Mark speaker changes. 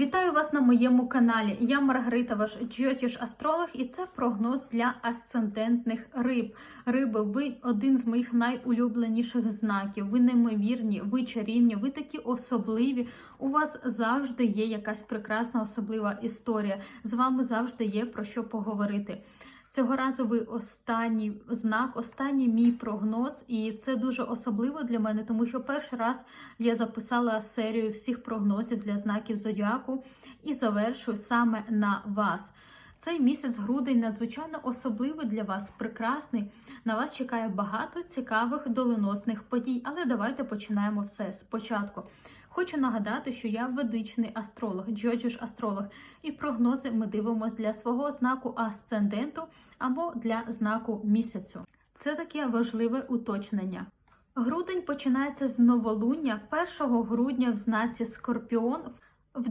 Speaker 1: Вітаю вас на моєму каналі. Я Маргарита, ваш джотіш астролог, і це прогноз для асцендентних риб. Риби, ви один з моїх найулюбленіших знаків. Ви неймовірні, ви чарівні, ви такі особливі. У вас завжди є якась прекрасна особлива історія. З вами завжди є про що поговорити. Цього разу ви останній знак, останній мій прогноз, і це дуже особливо для мене, тому що перший раз я записала серію всіх прогнозів для знаків зодіаку і завершую саме на вас. Цей місяць грудень надзвичайно особливий для вас, прекрасний. На вас чекає багато цікавих доленосних подій, але давайте починаємо все спочатку. Хочу нагадати, що я ведичний астролог, джоджіш астролог, і прогнози ми дивимося для свого знаку асценденту або для знаку місяцю. Це таке важливе уточнення. Грудень починається з новолуння 1 грудня в знаці Скорпіон в